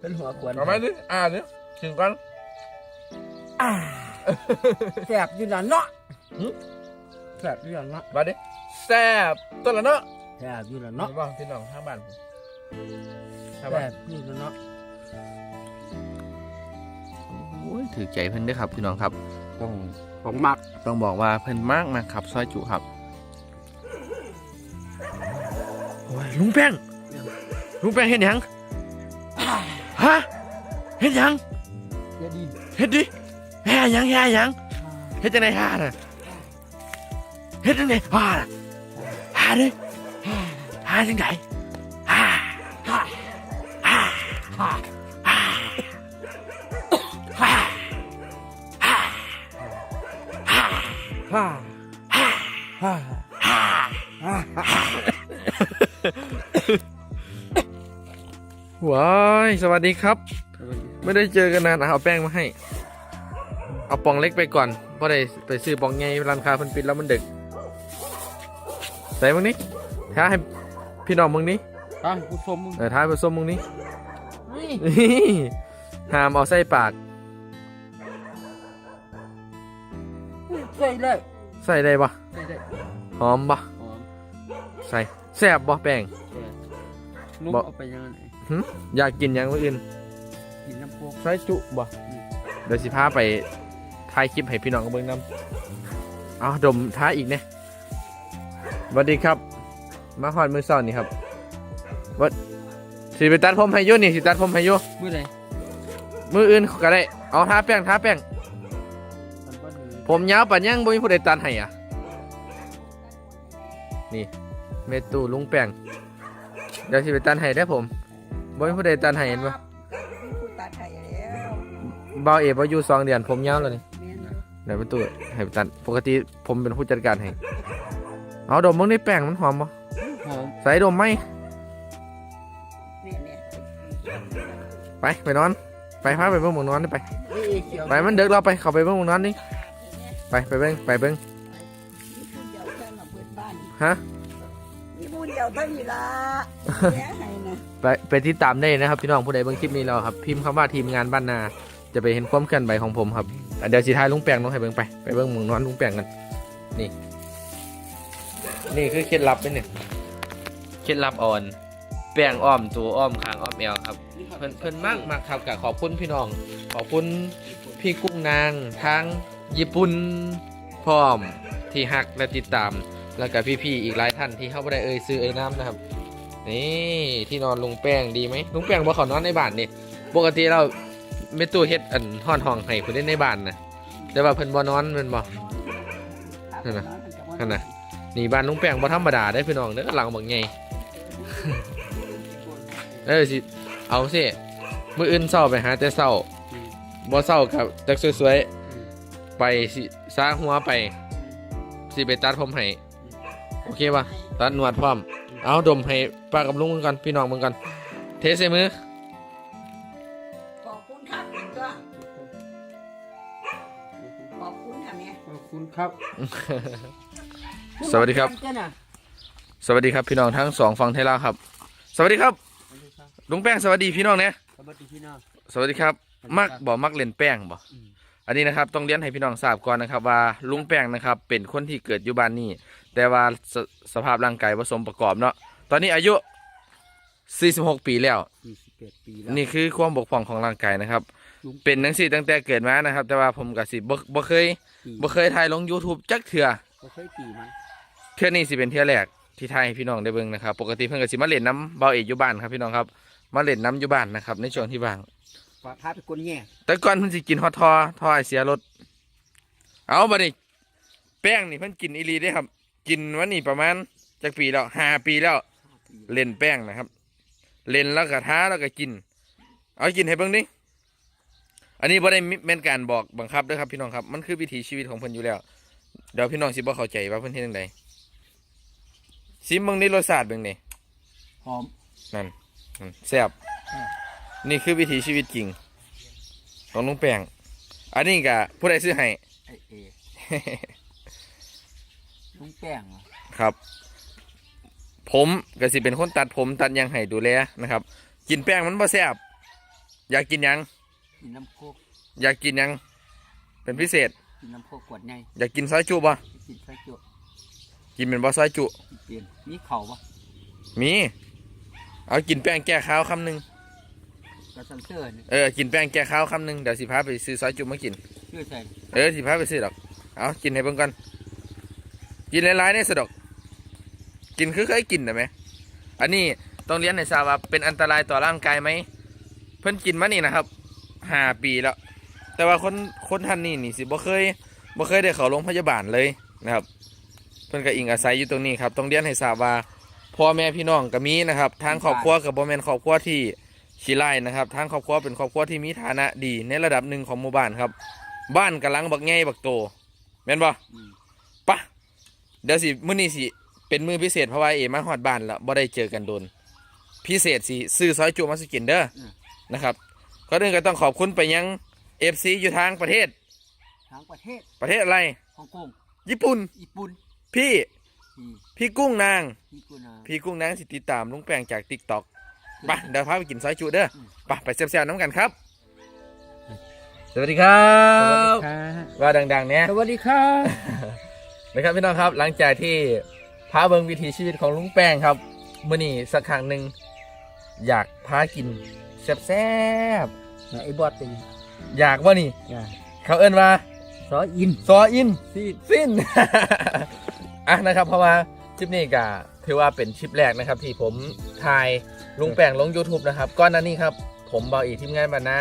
เป็นหัวขวนเอาไหมดิอ่าดิถึงกันอ่าแสบอยู่แล้วเนาะหึแสบอยู่แล้วเนาะมาดิแซ่บตัวละเนาะแสบอยู่แล้วเนาะเนาะว่าพี่น้องทางบ้านผมทางแสบ้านบอยู่แล้วเนาะโอ้ยถือใจเพิ่นเด้วยครับพี่น้องครับ ต้องของมักต้องบอกว่าเพิ่นมากนะครับซอยจุครับโอ้ยลุงแป้งลุงแป้งเห็นยัง ฮะเห็นยังอย่าดีเฮ็ดดิแห่หยังแห่หยังเฮ็ดจังได๋ห่าน่ะเฮ็ดจังได๋ห่าน่ะห่าเด้ห่าจังไดห่าห่าห่าห่าห่าห่าห่าห่าฮ่าฮ่าฮ่าฮ่าฮ่า ว้ายสวัสดีครับ ไม่ได้เจอกันนานอะเอาแป้งมาให้ เอาปองเล็กไปก่อนเพราะได้ไปซื้อปองใหญ่ร้านค้าเพิ่นปิดแล้วมันดึกใส่มึงนี้ท้าให้พี่น้องมึงนี้ตั้งกูชมมึงเออท้ายผสมมึงนี้นี่นี่ห้ามเอาใส่ปากใส่เลยใส่ได้ปะใส่ได้หอมปะหอมใส่แซ่บปะแป้งแซ่บนุ่มบอกเอาไปยังไง หึอยากกินหยังมื้ออื่นกินน้ำพวกใส่จุบ่อืมเดี๋ยวสิพาไปถ่ายคลิปให้พี่น้องเบิ่งนํเอาดมท้าอีกเนี่ยสวัสดีครับ มาฮอดมื้อเช้านี่ครับวัดสิไปตัดผมให้อยู่นี่สิตัดผมให้อยู่เมื่อไหร่มื้ออื่นก็ได้ เอาทาแป้งทาแป้ง มันก็ดีผมยาวปัญญังบ่มีผู้ใดตัดให้อะ นี่เมตูลุงแป้งเดี๋ยวสิไปตัดให้ได้อผม บ่มีผู้ใดตัดให้เห็นบ่ผู้ตัดให้แล้วบ่าวเอบ่อยู่สองเดือนผมยาวแล้วนี่แม่นอยู่เดี๋ยวเมตูให้ไปตัดปกติผมเป็นผู้จัดการให้เอาดมมึงนี่แป้งมันหอมบ่หอมใส่ดมไหมเนี่ยเนี่ยไปไปนอน ไปพาไปเบิ่งหมองนอนนี่ไป เอ้ยเขียวไปมันเดึกเราไปเข้าไปเบิ่งหมองนอนนี่ไปไปเบิ่งไปเบิ่งมีผู้เดียวแค่มาเปิดบ้านฮะ มีผู้เดียวเท่านี้ละแย่ให้นะ ไปไปติดตามได้นะครับพี่น้องผู้ใดเบิ่งคลิปนี้แล้วครับพิมพ์คำว่าทีมงานบ้านนา จะไปเห็นความเคลื่อนไหวของผมครับอะเดี๋ยวสีท้ายลุงแปงลงให้เบิ่งไปไปเบิ่งหมึงนอนลุงแปงกันนี่นี่คือเคล็ดลับเป็นเนี่ยเคล็ดลับอ่อนแป้งอ้อมตัวอ้อมคางอ้อมแอวครับเพิ่นเพิ่นมากมากครับกับขอบคุณพี่น้อง ขอบคุณพี่กุ้งนางทางญี่ปุ่นพร้อมที่ฮักและติดตาม แล้วก็พี่ๆอีกหลายท่านที่เข้าไปได้เอ่ยซื้อเอ่ยน้ำนะครับ นี่ที่นอนลุงแป้งดีไหมลุงแป้งบ่เขานอนในบ้านนี่ปกติเราเมตูเฮ็ดอันห้อนห้องให้คนเล่นในบ้านนะแต่ว่าเพิ่นบ่นอนแมันบ่นั่นนะนั่นนะนี่บ้านลุงแป้งบ่ธรรมดาได้พี่น้องเด้อหลังบักใหญ่เออสิเอาสิมื้ออื่นเช้าไปหาแต่เช้าบ่เช้ากับจักสวยๆไปสิซาหัวไปสิไปตัดผมให้โอเคป่ะตัดหนวดพร้อม เอาดมให้ป้ากับลุงมึงก่อนพี่น้องมึงก่อนเทใส่มือขอบคุณครับก็ขอบคุณค่ะแม่ขอบคุณครับ สวัสดีครับกันน่ะสวัสดีครับพี่น้องทั้งสองฝั่งไทยลาวครับสวัสดีครับ สวัสดีครับลุงแป้งสวัสดีพี่น้องเนี่ยสวัสดีพี่น้องสวัสดีครับ มักบ่มักเล่นแป้งบ่อืมอันนี้นะครับต้องเรียนให้พี่น้องทราบก่อนนะครับว่าลุงแป้งนะครับเป็นคนที่เกิดอยู่บ้านนี้ แต่ว่าสสภาพร่างกายผสมประกอบเนาะตอนนี้อายุ 46 ปีแล้ว สี่สิบเอ็ดปีแล้วนี่คือความบกพร่องของร่างกายนะครับลุงเป็นนังสี่ตั้งแต่เกิดมานะครับ แต่ว่าผมกับสิบ่บ่เคยปีบ่เคยถ่ายลง YouTube จักเถื่อบ่เคยปีมั้งเทื่อนี้สิเป็นเทื่อแรกที่ถ่ายให้พี่น้องได้เบิ่งนะครับ ปกติเพิ่นก็สิมาเล่นน้ำเบาเอกอยู่บ้านครับพี่น้องครับมาเล่นน้ำอยู่บ้านนะครับในช่วงที่ว่าง ฝากพาไปกลแง่แต่ก่อนเพิ่นสิกินฮอตทอทอไอเสียรถ เอาบัดนี้แป้งนี่เพิ่นกินอีหลีได้ครับ กินวันนี้ประมาณจักปีแล้วห้าปีแล้ว เล่นแป้งนะครับ เล่นแล้วก็ท้าแล้วก็กิน เอากินให้เบิ่งดิอันนี้บ่ได้มิแม่นการบอกบังคับเด้อครับพี่น้องครับ มันคือวิถีชีวิตของเพิ่นอยู่แล้ว เดี๋ยวพี่น้องสิบ่เข้าใจว่าเพิ่นเฮ็ดจังไดซิมเบิ่งนี่รสชาติเบิ่งนี่หอมนั่นนั่นแซ่บนี่คือวิถีชีวิตจริงของลุงแป้งอันนี้ก็ผู้ใดซื้อให้ไอเอ ลุงแป้งเหรอครับ ผมก็สิเป็นคนตัดผมตัดหยังให้ดูแลนะครับ กินแป้งมันบ่แซ่บอยากกินหยัง กินน้ำโคกอยากกินหยัง เป็นพิเศษ กินน้ำโคกขวดใหญ่อยากกินซอยจุบ่กินไส้จุกินเป็นบ่ซอยจุ กินเปลี่ยนมีเข่าปะมี เอากินแป้งแก้ข้าวคำหนึ่งกระสันเสื้อนี่เออกินแป้งแก้ข้าวคำหนึ่งเดี๋ยวสิพาไปซื้อซอยจุมากิน ชื่อใส่เออสิพาไปซื้อดอก เอากินให้เบิ่งก่อน กินหลายๆเนี่ยสะดอกกินคือเคยกินนะไหม อันนี้ต้องเรียนในทราบว่าเป็นอันตรายต่อร่างกายไหม เพิ่นกินมานี่นะครับห้าปีแล้ว แต่ว่าคนคนท่านนี่นี่สิบ่เคยบ่เคยได้เข้าโรงพยาบาลเลยนะครับ เพิ่นก็อิงอาศัยอยู่ตรงนี้ครับ ต้องเรียนให้ทราบว่าพ่อแม่พี่น้องก็มีนะครับ ทางครอบครัวกับบ่แม่นครอบครัวที่ขี้ไล่นะครับ ทางครอบครัวเป็นครอบครัวที่มีฐานะดีในระดับหนึ่งของหมู่บ้านครับ บ้านกำลังบักใหญ่บักโตแม่นบ่ะ เดี๋ยวสิมื้อนี้สิเป็นมื้อพิเศษเพราะว่าเอมาฮอดบ้านแล้วบ่ได้เจอกันโดน พิเศษสิซื้อซอยจุมาสิกินเด้ออนะครับก็เรื่องก็ต้องขอบคุณไปยัง FC อยู่ทางประเทศทั้งประเทศประเทศอะไรฮ่องกงญี่ปุ่น ญี่ปุ่นพี่ที่พี่กุ้งนางญี่ปุ่นอะพี่กุ้งนางสิติดตามลุงแปงจาก TikTok ไปเดี๋ยวพาไปกินซอยจุเด้ออืมไปไปแซ่บๆน้ำกันครับ สวัสดีครับว่าดังๆเนี่ยสวัสดีครับ นะครับพี่น้องครับหลังจากที่พาเบิงวิถีชีวิตของลุงแป้งครับมื่อนี้สักครั้งหนึ่งอยากพากินแซ่บไอ้บอสเป็นๆอยากว่านี่ อ่าเขาเอิ้นว่า ซออิน ซออินซีดสิ้น อะนะครับ เพราะว่าคลิปนี้ก็ถือว่าเป็นคลิปแรกนะครับ ที่ผมถ่ายลุงแป้งลง YouTube นะครับก้อนหนั้นนี้ครับ ผมเบาอีกทีมงานบันนะ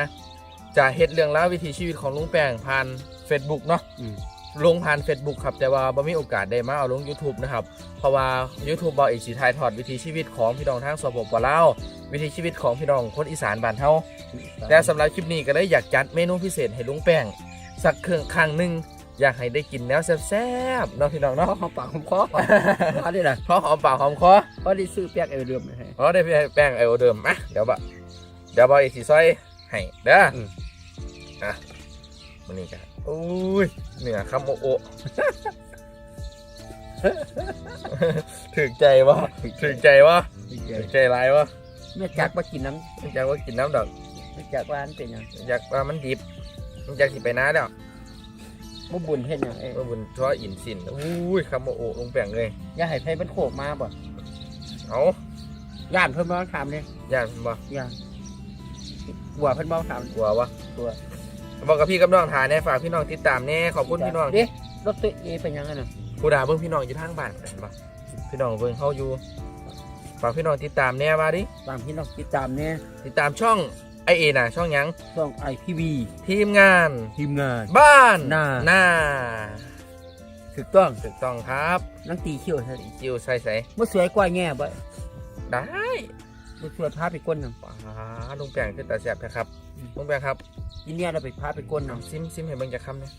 จะเฮ็ดเรื่องราววิถีชีวิตของลุงแป้งผ่าน Facebook เนาะอืม ลงผ่าน Facebook ครับ แต่ว่าบ่มีโอกาสได้มาเอาลง YouTube นะครับ เพราะว่า YouTube บ่อีกสิถ่ายทอดวิถีชีวิตของพี่น้องทางสปปลาววิถีชีวิตของพี่น้องคนอีสานบ้านเฮาแต่สำหรับคลิปนี้ก็เลยอยากจัดเมนูพิเศษให้ลุงแป้งสักเครื่องครั้งหนึงอยากให้ได้กินแนวแซ่บๆเนาะพี่น้องเนาะเนาะหอมปากหอมคอมาได้ละเพราะหอมปากหอมคอเพราะได้ซื้อแป๊กเอวเดิมมาให้อ๋อได้แป้งไอโอเดิมอะเดี๋ยวบ่เดี๋ยวบ่อีกสิซอยให้เด้ออมอะมื้อนี้ก็ อุ้ยเหนือคำโอโอถึกใจวะถึกใจวะถึกใจร้ายวะแม่จักมากินน้มันอยากว่ากินน้ำดอกำแม่จักว่าอันเป็นหยังอยากว่ามันดิบมันอยากสิไปน้าแล้วบ่บุญเฮ็ดหยังเอ้ยว่าบุญช่ออินสินอุ้ยคำโอโอลงแป้งเลยอย่าให้ไผมันโขกมาบ่เอาย่านเพิ่นบ่ถามเลยย่านบ่ย่านกลัวเพิ่นบ่ถามกลัววะกลัว บอกกับพี่กับน้องถ่ายแน่ฝากพี่น้องติดตามแน่ขอบคุณพี่น้องเด้รถตัวเอเป็นหยังไงน่ะผู้ด่าเบิ่งพี่น้องอยู่ทางบ้านเห็นปะพี่น้องเบิ่งเขาอยู่ฝากพี่น้องติดตามแน่มาดิตามพี่น้องติดตามแน่ติดตามช่องไอเอน่ะช่องหยังช่อง IPV ทีมงาน ทีมงาน บ้านหน้า หน้าถูกต้องถูกต้องครับนังตีเขี้ยวใช่จิวใส่ใส่บ่สวยกว่าแง่บ่ได้ บ่สวยพาไปก้นนำป้าลุงแปงคือตาแสบนะครับอืมลุงแปงครับอีเนี่ยเราไปพาไปก้นเอานำซิมซิมให้เบิ่งจะคำเนี่ย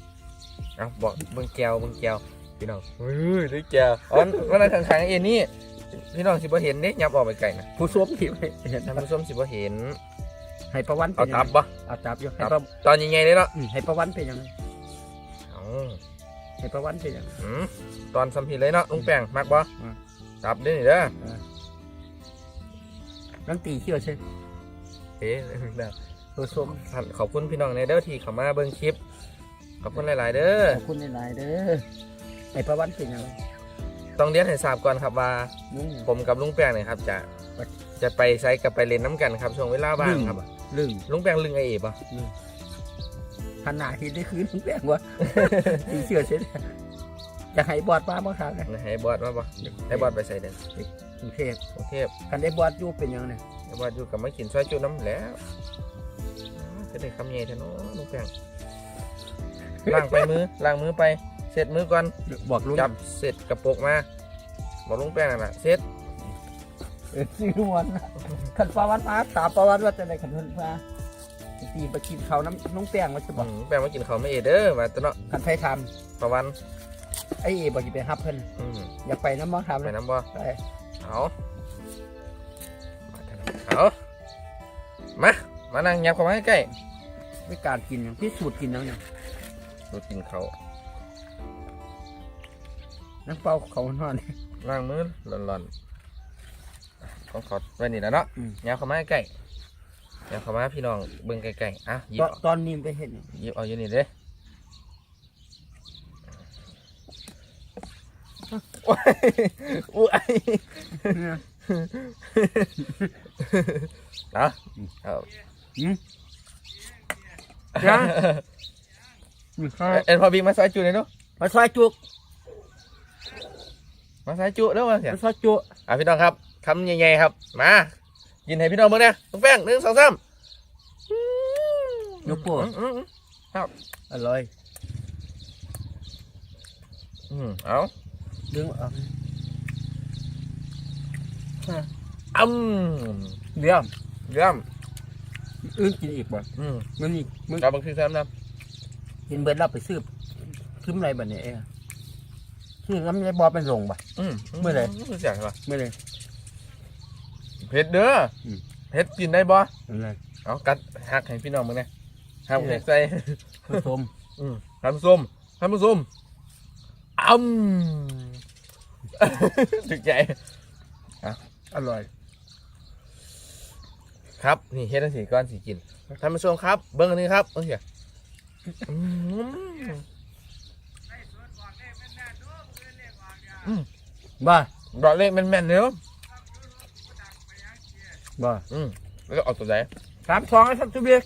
เอาบอกเบิ่งแก้วเบิ่งแก้วพี่น้องเฮ้ยได้แก้วอ๋อวันนั้นข้างๆเอ็นนี่พี่น้องสิบ่เห็นเด้ยับออกไปไกลนะผู้สวมที่ไปเห็นท่านผู้ชมสิบ่เห็นให้ประวันเอาเป็นตัยับงไงบ่เอาตับอยู่ให้ตับประตอนยังไงเลยเนาะอืมให้ประวันเป็นยังไงเอาให้ประวันเป็นยังไงอืมตอนสัมผัสเลยเนาะลุงแป้งมักบ่อืมตับเด้อนี่เด้อ นังตีเขี้ยวใช่เอ๊ะเด้อผู้สวมท่านขอบคุณพี่น้องในเด้อที่เข้ามาเบิ่งคลิป ขอบคุณหลาย ๆ เด้อ ขอบคุณหลายๆเด้อให้ประวันเป็นยังไงต้องเรียนให้ทราบก่อนครับว่านุ่งผมกับลุงแป้งเนี่ยครับ จะจะไปไซกับไปเล่นน้ำกันครับช่วงเวลาว่างครับลึงลุงแป้งลึงไอเอ๋ป่ะขนาดที่ได้คืนแปลงวะตีเขี้ยวใช่จะให้บอดมาบ่ครับนะให้บอสมาป่ะให้บอสไปใส่เด่น กรุงเทพกรุงเทพกันได้บอดอยู่เป็นยังไงให้บอสอยู่กับไม่กินซอยจุน้ำแล้วจะได้คำใหญ่แท้เนาะลุงแป้งล้างไปมือล้างมือไป เสร็จมือก่อน บอกลุงจับเสร็จกระปุกมาบอกลุงแป้งนั่นแหละเสร็จเออซื้อวันนะขันประวันมาถามประวันว่าจะได้ขันเพิ่นมาตีไปกินเขาวน้ำน้องแป้งมาจะบอือกมแป้งมากินข้าวไม่เอเด้อมาตะเนาะขันไทยทประวันำไอ้เอบอกจะไปฮับเพิ่นอืมอยากไปน้ำบ่ทำไปเลยน้ำบ่ไป เอามาเถอะเอามา มานั่งยับเข้ามาใกล้ด้วยการกินอย่างที่สูตรกินแล้วเนี่ยๆดูกินเขาวน้ำเปล่าเขาหอน ล้างมือร้อนๆของขอดไว้นี่แหล้วเนาะอืม ยับเข้ามาใกล้เดี๋ยวเข้ามาพี่น้องเบิ่งไกลๆอะหยิบตอนเอาตอนนี้ไปเห็นหยิบเอาอยู่นี่เด้ โอ้ยอุ้ยเอาเอาอืมนะอืมเอ็นพอบิงมาซอยจุหน่อยดูมาซอยจุกมาซอยจุแล้วมาเสียมาซอยจุอะพี่น้องครับคำใหญ่ๆครับ มายินให้พี่น้องเบิ่งนะลูกแป้งหนึ่งสองสามยกป้อืมอืมอืมอร่อย อืมเอา ดึงออกอืมเดี๋ยวเยี่ยมอื่นกินอีกบ่อืมมันนี่มันเอาบังคับแซมนะกินเบิดเราไปซื้อซื้ออะไรแบบนี้เองซื้อน้ำยาบอเป็นลงบ่อืมเมื่อไหร่เมื่อไหร่ปะไม่เลยเผ็ดเด้ออมเผ็ดกินได้บ่อะไรเอากัดหักให้พี่น้องมึงนะหักนี่แหเผ็ละดใส่ผสมอืมทำส้มทำส้ม อ้ำ ถึกใจอร่อย ครับ นี่เฮ็ดทั้งสี่ก้อนสีกินท่านผู้ชมครับ เบิ้งอันนี้ครับโอเคอืมบ่ดอกเล็กแม่นๆเนื้อบ่อืมแล้วก็เอาตัวไหน สามสองครับทุกเบีย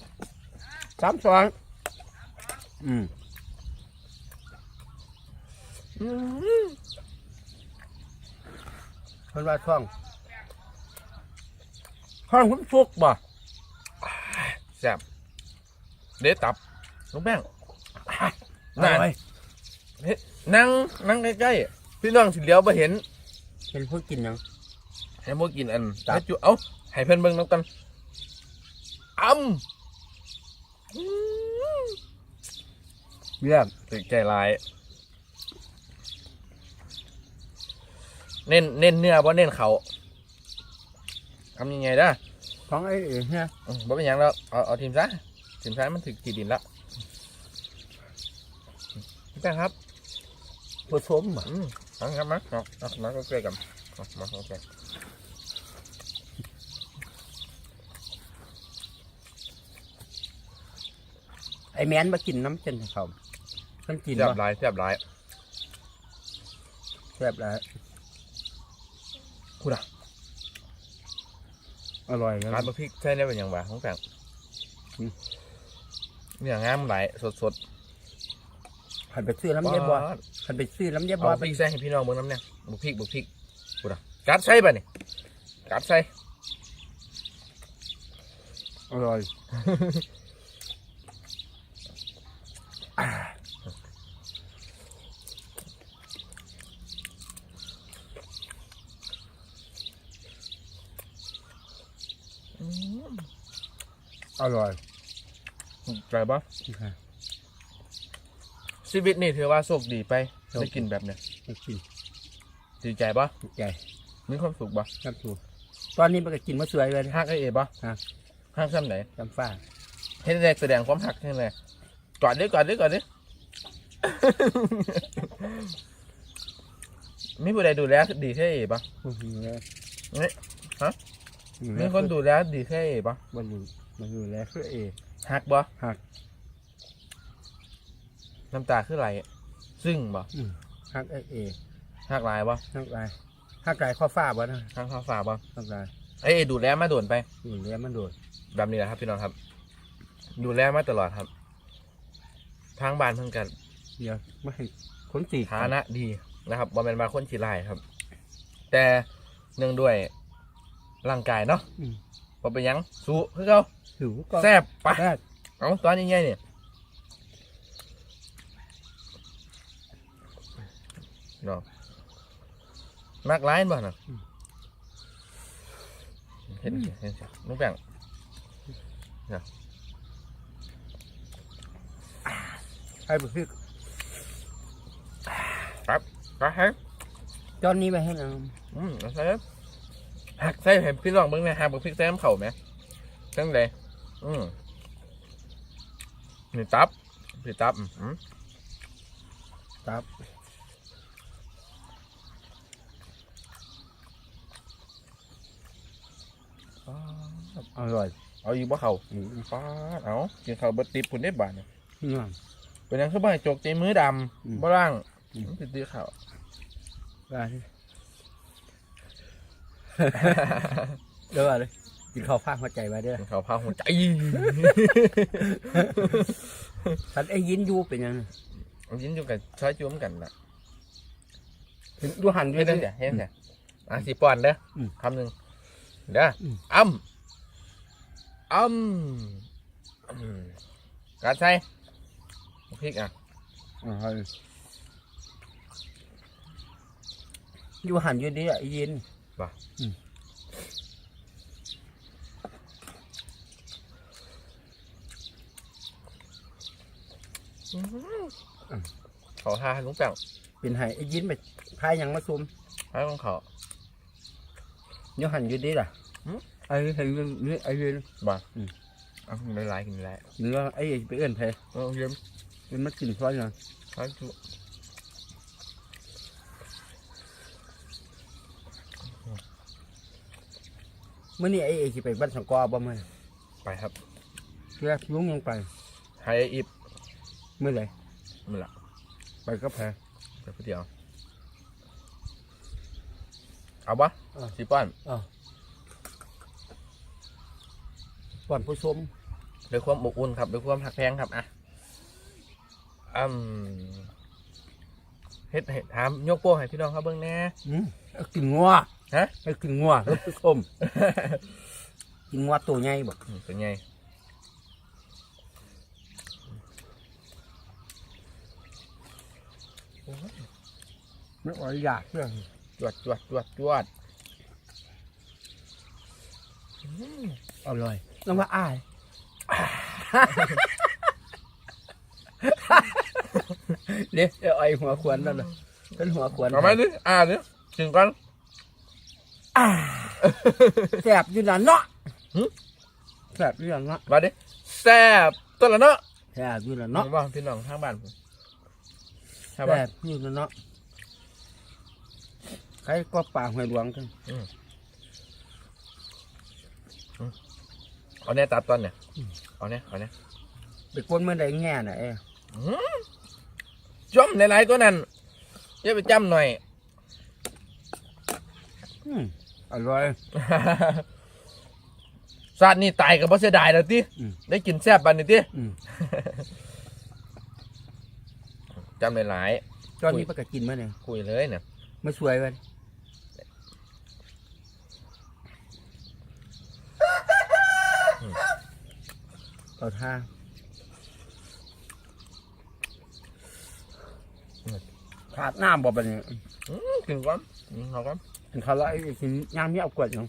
สามสองอืมอื มเพิ่นว่าท้องท้องผมสุกบ่แซ่บเด็ดตับลูกแป้งอนั่นร่อยนั่งนั่งใกล้ๆพี่น้องสิเลี้ยวไปเห็นเป็นผู้กินหยังให้พวกกินอันตับให้จุเอ้าให้เพื่อนเบิ่งน้ำกันอ้ำเยี่ยมตึกใจร้าย เน้นเน้นเนื้อบ่เน้นเขาทำยังไงได้ของไอ้เอ๋เนี่ยอืมบ่เป็นหยังแล้วเอาเอาทีมซะทีมซะมันถึกกี่ดินแล้วพี่แป้งครับผสมบ่อืมฟังครับมาเอาเอามาก็ใกล้กันเอามาโอเคไอ้แมนมากินน้ำเจนให้เขามันกินแซ่บบ่หลายแซ่บหลาย แซ่บแล้ว คุณอะอร่อยคร้ารันบบะพริกใช่ได้เป็นอย่างไรของแป้งอืมเนี่ยงามหลายสดสดหันไปซื้อน้ำยาบอหันไปซื้อน้ำยาบอเอาพเป็รินกใส่ให้พี่น้องเบิ่งน้ำเนี่ยบุกพริกบุกพริกกูนะกัดใส่ป่ะนี่กัดใส่อร่อย อร่อยใจปะชีวิตนี่ถือว่าโชคดีไปได้กินแบบเนี้ยไม่กินดีใจปะใหญ่มีความสุขปะน้ำสูตอนนี้มันก็กินมะสวยเลยหักไอเอปะฮักหักซ้ำไหนจำฟ้าเห็นแรกแสดงความหักใช่ไหมกอดดิกอดดิกอดดิมีผู้ใดดูแลดีแค่เอปะอื้อหือนี่ฮะอื้อมีคนดูแลดีแค่เอปะมันอยู่ มันอยู่แล้วคือเอหักปะหักน้ำตาคือไหลซึ่งปะอืมหักไอเอหักหลายปะหักลายหักลายข้อฟ้าบ่นะหักข้าวฝาปะหักลายไอเอดูแลมาโดนไปอยู่แล้วมันโดดแบบนี้แหละครับพี่น้องครับ ดูแลมาตลอดครับ ทางบ้านเพิ่งกันเดี๋ยวไม่ให้คนตีฐานะดีนะครับบ่แม่นมาคนขี้ไล่ครับ แต่เนื่องด้วยร่างกายเนาะอืม บ่เป็นหยังสู้คือเขาหิวก็แซ่บปะแซ่บเอาตอนนี้ไงเนี่ยเนาะมากร้ายบ่น่ะเห็นเห็นนุ๊กแป้งให้ไปซื้อก็ให้ตอนนี้ไปให้นางอืมเอาใส่ หักใส่ให้พี่ลองเบิ่งแหนะหักบักพริกใส่น้ำเข่าไหมจังไดอืมนี่ตับพี่ตับอืมครับอ๋ออร่อย เอาอีกบ่เขาอืมป้าดเอากินข้าวเบิดติบพุ่นได้บาดเนี่ยนี่ว่าเป็นหยังคือบ่ให้จกใจมือดอืมำบ่ล่างอืมมันสิตื้อข้าวว่าสิ เด้อว่าเลยกินข้าวฟ้าหัวใจไว้เด้อกินข้าวพาหัวใจท่านไอ้ยินอยู่เป็นยังไงเอายินอยู่กับช้อยจุ้มกันล่ะดูหันด้วเฮ็ยดจังเด้ซี่อเฮ็ดจังซี่อะสิป้อนเด้ออมคำหนึงเด้ออม อ้ำอ้ำอืมการใส่พริกอะอ่าอยู่หันอยู่ดีอะไอ้ยิน เขาทาให้ลุงแป้งเป็นไห้ไอ้ยินไปพายหยังมาซุมให้ของเขาอยู่หันอยู่ดีล่ะหืมไอ้เห็นนี่ไอ้ยินบ่าอืมเอากินหลายๆกินหลายเนื้อไอ้ไปเอื้อนไผๆเอาเยี่ยมมันมากินซ้อนยังช้อยจุเมื่อนี้ไอ้เอสิไปบ้านสังกอบ่มื้อไปครับเพื่อลุงยังไปให้อิบเมื่อไหร่มันละไปก็แพ้ ไปผู้เดียว เอาปะเอาสิป้อนก่อนผู้ชมด้วยความอบอุ่นครับด้วยความหักแพงครับอะอืมเฮ็ดเฮ็ดถามยกโป้ให้พี่น้องเขาเบิ่งแหน่อืมเอากินงัว ฮะให้กินงัวแล้วผู้ชมกินงัวตัวใหญ่บ่อืมเป็นไงไม่อ่อยอยากเพื่อจวดจวดจวดจวดอร่อยน้องว่าอ้ายเดี๋ยวเอาไอ้หัวขวานนั่นน่ะเป็นหัวขวานเอาไหมดิอ่าดิกินก่อน แสบอยู่นั่นเนาะหึ แสบอยู่นั่นเนาะมาดิแซ่บตัวละเนาะแสบอยู่นั่นน้อเนาะงว่าพี่น้องทางบ้านผมทางแสบ้าน บอยู่นั่นเนาะใครก็ป่าหอยหลวงกันเอาเนี่ยตัดตอนเนี่ย เอาเนี่ยเอาเนี่ยไปกวนเมื่อใดแง่น่ะเอ้จมหลายๆตัวนั้นอย่าไปจำหน่อย อืม อร่อยสัตว์นี่ตายกับบ่เสียดายแล้วติอืม ได้กินแซ่บบันนี่ติอืมจำหลายตอนนี้ประกาศกินมาเนี่ยๆคุยเลยเนี่ยไม่สวยวันเอาท่าขาดน้ำบ่ปะเนี่ยอื้อกินก่อนอืมเอาก่อน กินข้าวแล้วไอ้กินย่างเมียเอากวดยัง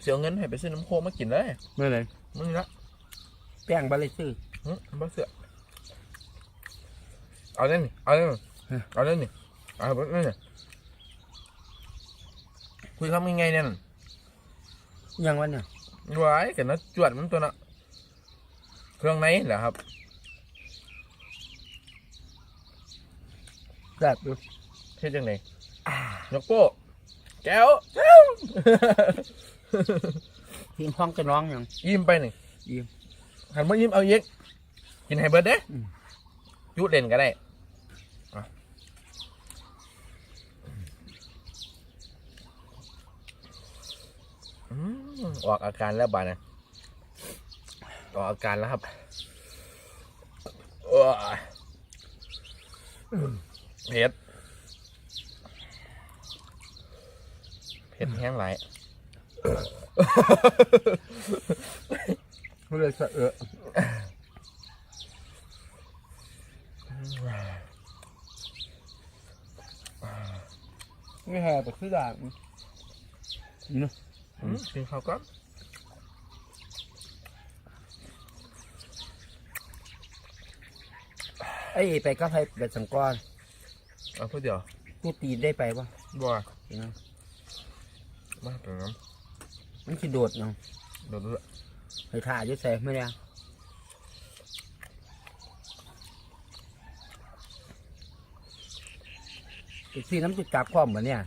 เสียเงินให้ไปซื้อน้ำโคกมากินเลยเมื่อไรมึงละแป้งบาเลซื้ออื้อบ่เสือเอาเล่นนี่เอาเล่นนี่ฮะเอาเล่นนี่เอาเล่นนี่คุยคำยังไงเนี่ยนั่นยังวันเนี่ยไว้กันนะจวดมันตัวน่ะเครื่องในเหรอครับแบบดูเฮ็ดจังไดยกโป้ แก้วทีมห้องจะร้องยังยิ้มไปหนึ่งยิ้มหันมายิ้มเอาเยกกินให้เบิดเด้อืมยุดเล่นก็ได้อะอืมออกอาการแล้วบาดนะออกอาการแล้วครับโอ้ยเผ็ด เผ็ดแห้งไหลายเขาเลยสะเออไม่แห่แต่คือด่างเนาะอืมกินข้าวก่อนไอ้ไปก็ไปแบบสังกรเอาพูดเดียวกูตีนได้ไปปะบัวเนาะ มาตรงน้มันคือโดดเนาะำเดี๋ยวดูละไปถ่ายอยุ่ใส่ไม่ได้อีกทีน้ำจุดจับความเหมือนเนี่ย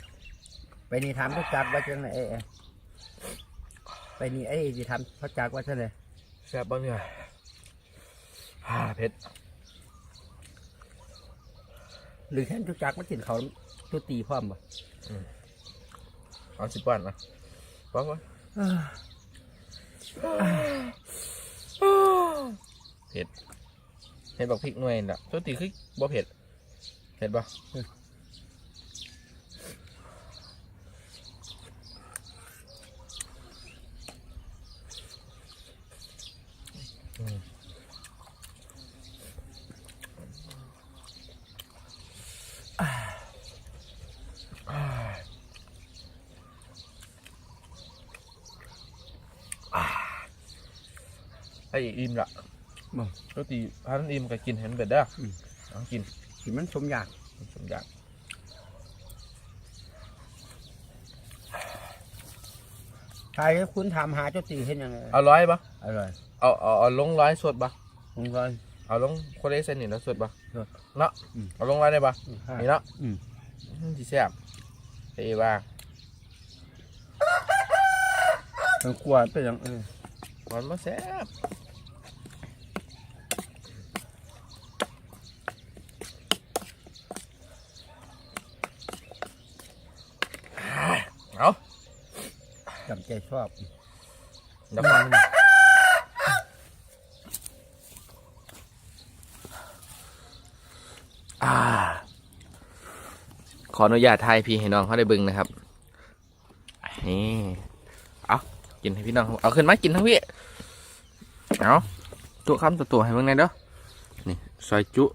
ไปนี่ถามจุดจับว่าจังไหนเอ้ยเอ้ยไปนี่ไอ้ที่ทำพระจักรว่าเท่าไหร่แซ่บบ้างเนี่ยฮ่าเผ็ดหรือแค่ทุกจักรมากินเขาทุตีพร้อมบ่ เอาสิบบาทนะบ้างวะเผ็ดเผ็ดบอกพริกหน่วยน่ะตัวตีคือบ่เผ็ดเผ็ดป อ้อิ่มละบ่ตัวตีพันอิ่มก็กินเห็นเบ็ดเด้ออมเอากินที่มันสมอยากสมอยากใครคุณถามหาเจ้าตีเห็นยังไงเอาร้อยปะอร่อยเอาเอาเอาลงร้อยสดปะผมก็ เอาลงโคเรเซนนี่แล้วสดปะสดเนาะอืม เอาลงร้อยได้ปะห้านี่เนาะอืมที่แซ่บเอ้ว่ามันกลัวเป็นอย่างเออมันมาแซ่บ จำใจชอบดับมันอ่าขออนุญาตทายพี่ให้น้องเขาได้เบึงนะครับ นี่ เอากินให้พี่น้องเขาเอาขึ้นมากินทั้งพี่ เอาตัวคำตัวตัวให้เบิ่งหน่อยเด้อ นี่ซอยจุ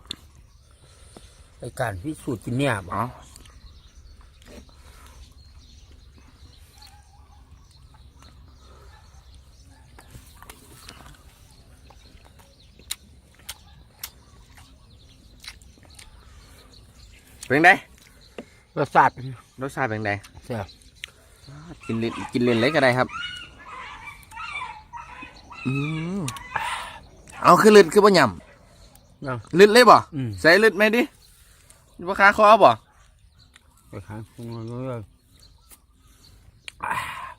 ไอการพิสูจน์กินเนี่ยบ่เอา เป็นไงรสชาติรสชาติเป็นไงแซ่บกินเล่นกินเล่นเล็กก็ได้ครับ อืมเอาคือลืดคือบ่ยเนาะำลืดเลยบ่อืม ใส่ลืดไหมดิว่าขาคอบ่ไปขายคุณก็เลย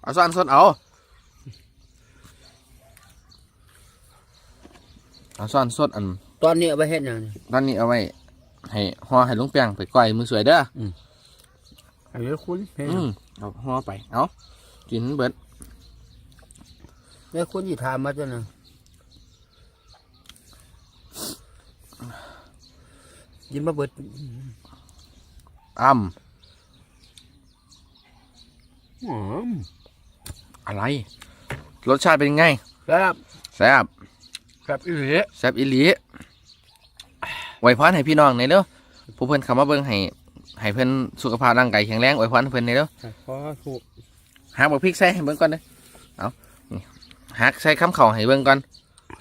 เอาซ้อนซ้อนเอาเอาซ้อนสดอันตอนนี้เอาไปเฮ็ดหยังนี่ตอนนี้เอาไว้ ให้ห่อให้ลุงแปงไปก้อยมือสวยเด้อไอ้เรื่องคุณเฮ็ดอืมเอาห่อไป เอากินเบิดเรื่องคุณที่ถามมาจ้ะนะยินมาเบิดอ้ำหอมอะไร รสชาติเป็นไงแซ่บแซ่บแซ่บอีหลีแซ่บอีหลี ไว้พรให้พี่น้องในอยเด้อผู้เพิ่นเข้ามาเบิ่งให้ให้เพิ่นสุขภาพร่างกายแข็งแรงไว้พรให้เพิ่นในอยเด้อขอถูกหักบักพริกใส่ให้เบิ่งก่อนเด้อเอานี่หักใส่คำเข่าให้เบิ่งก่อน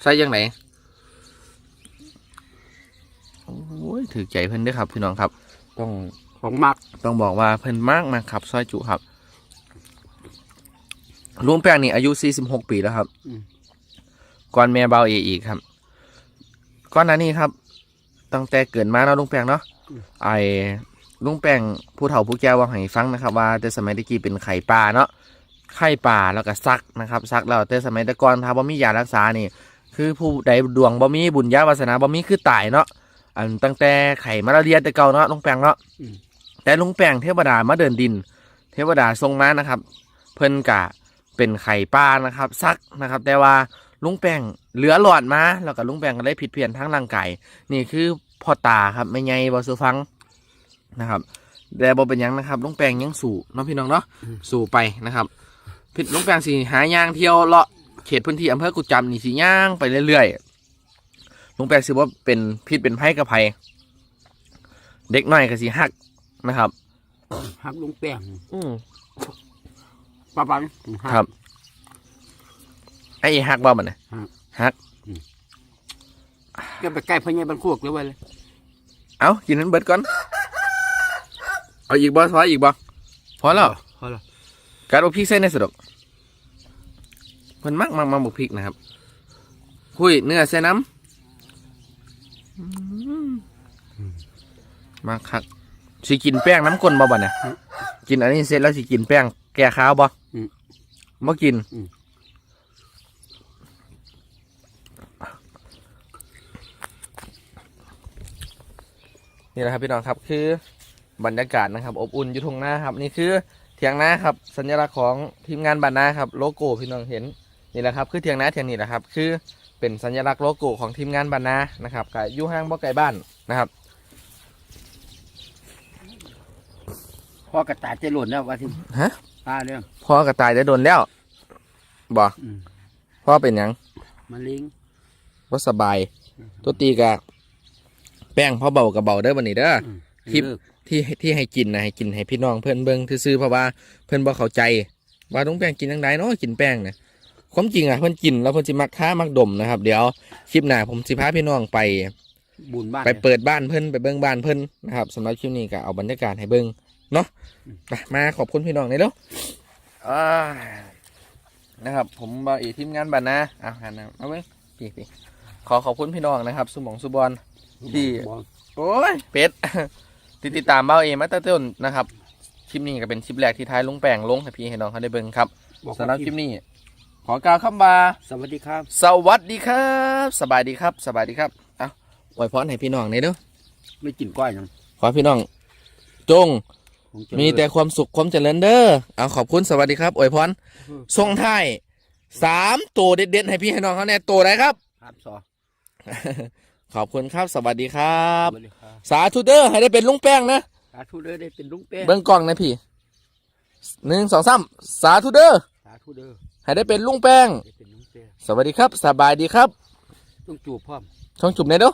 ใส่ยังไงโอ้ยถือใจเพิ่นเด้อครับ พี่น้องครับ ต้องของมักต้องบอกว่าเพิ่นมากมากครับซอยจุครับลุงแป้งนี่อายุ 46 ปีแล้วครับ ก่อนแม่เบาเออีกครับ ก่อนหน้านี้ครับ ตั้งแต่เกิดมาเนาะลุงแป้งเนาะไอ้ลุงแป้งผู้เฒ่าผู้แก่ว่าให้ฟังนะครับ ว่าแต่สมัยตะกี้เป็นไข่ปลาเนาะไข่ปลาแล้วก็ซักนะครับซักแล้วแต่สมัยแต่ก่อนถ้าบ่มียารักษานี่คือผู้ใดดวงบ่มีบุญญาวาสนาบ่มีคือตายเนาะอันตั้งแต่ไข่มาลาเรียแต่เก่าเนาะลุงแป้งเนาะแต่ลุงแป้งเทวดามาเดินดิน เทวดาทรงมานะครับ เพิ่นกะเป็นไข่ปลานะครับ ซักนะครับ แต่ว่าลุงแป้งเหลือหลอดมาแล้วก็ลุงแป้งก็ได้ผิดเพี้ยนทั้งร่างกายนี่คือ พ่อตาครับไม่ไงบอสูฟังนะครับแต่บอเป็นหยังนะครับลุงแป้งยังสู่เนาะพี่น้องเนาะสู่ไปนะครับพิดลุงแป้งสีหายางเที่ยวเลาะเขตพื้นที่อำเภอกุจจำนี่สีย่างไปเรื่อยๆลุงแป้งสิว่าเป็นพิษเป็นไพ่กับไผเด็กน้อยก็สีหักนะครับหักลงแป้งอืมปะปังหักครับไอ้ฮักบ่มันนะฮักฮั กก็ไปใกล้พญาบันควกเลยเว้ยเลยเอากินนั้นเบิดก่อน เอาอีกบ่พออีกบ่พอแล้วพอแล้วการเอาพริกใส่ในสะดอกเพิ่นมักมักมักบุกพริกนะครับคุยเนื้อใส่น้ำอืมมาคักสิกินแป้งน้ำก้นบ่บ่เนี่ยกินอันนี้เสร็จแล้วสิกินแป้งแก้ขาวบ่บ่กิน นี่แหละครับพี่น้องครับคือบรรยากาศนะครับ อบอุ่นอยู่ทงหน้าครับ นี่คือเถียงนาครับ สัญลักษณ์ของทีมงานบานนาครับโลโก้พี่น้องเห็นนี่แหละครับคือเถียงนาเถียงนี่แหละครับ คือเป็นสัญลักษณ์โลโก้ของทีมงานบานนานะครับกับอยู่ห้างบ่ไกลบ้านนะครับพ่อกระต่ายจะหล่นแล้วว่าที่ฮะตาเรื่องพ่อกระต่ายได้โดนแล้วบ่อืมพ่อเป็นหยังมันลิง ว่าสบาย ตัวตีกะ แป้งพ่อเบากับเบาเด้อวันนี้เด้ออืมคลิปเลิกที่ที่ให้กินนะให้กินให้พี่น้องเพื่อนเบิ่งซื่อๆเพราะว่าเพื่อนบ่เข้าใจ ว่าต้องแป้งกินจังไดเนาะกินแป้งเนี่ยความจริงอะเพื่อนกินแล้วเพื่อนสิมักค้ามักดมนะครับ เดี๋ยวคลิปหน้าผมสิพาพี่น้องไป บุญบ้านไปเปิดบ้านเพื่อนไปเบิ่งบ้านเพื่อนนะครับสำหรับคลิปนี้ก็เอาบรรยากาศให้เบิ่งเนาะไปมาขอบคุณพี่น้องในอยเด้ออ่านะครับ ผมบาอีทีมงานบ้านนะอะหันหน้ามาเบิ่งพี่พี่ขอขอบคุณพี่น้องนะครับสุหมองสุบอล ที่ บอกโอ้ยเป็ด ติดติดตามเบ้าเอมาตั้งแต่ต้นนะครับคลิปนี้ก็เป็นคลิปแรกที่ท้ายลุงแปงลงให้พี่ให้น้องเขาได้เบิ่งครับบอกสำหรับคลิปนี้ ขอกล่าวคำว่าสวัสดีครับ สวัสดีครับ สบายดีครับ สบายดีครับ เอาอวยพรให้พี่น้องหน่อยเด้อไม่กินก้อยยังขอให้พี่น้อง จงผจะมีแต่ความสุขความเจริญเด้อ เอาขอบคุณสวัสดีครับอวยพรส่งท้ายสามตัวเด็ดๆให้พี่ให้น้องเขาแน่ตัวไหนครับ ครับสอ ขอบคุณครับสวัสดีครับ สวัสดีครับสาธุเด้อให้ได้เป็นลุงแป้งนะสาธุเด้อได้เป็นลุงเป้เบิ้งกล้องนะพี่หนึ่งสองสามสาธุเด้อสาธุเด้อให้ได้เป็นลุงแป้งได้เป็นลุงเป้สวัสดีครับ สบายดีครับต้องจูบพร้อมช่องจุ่มในอยเด้อ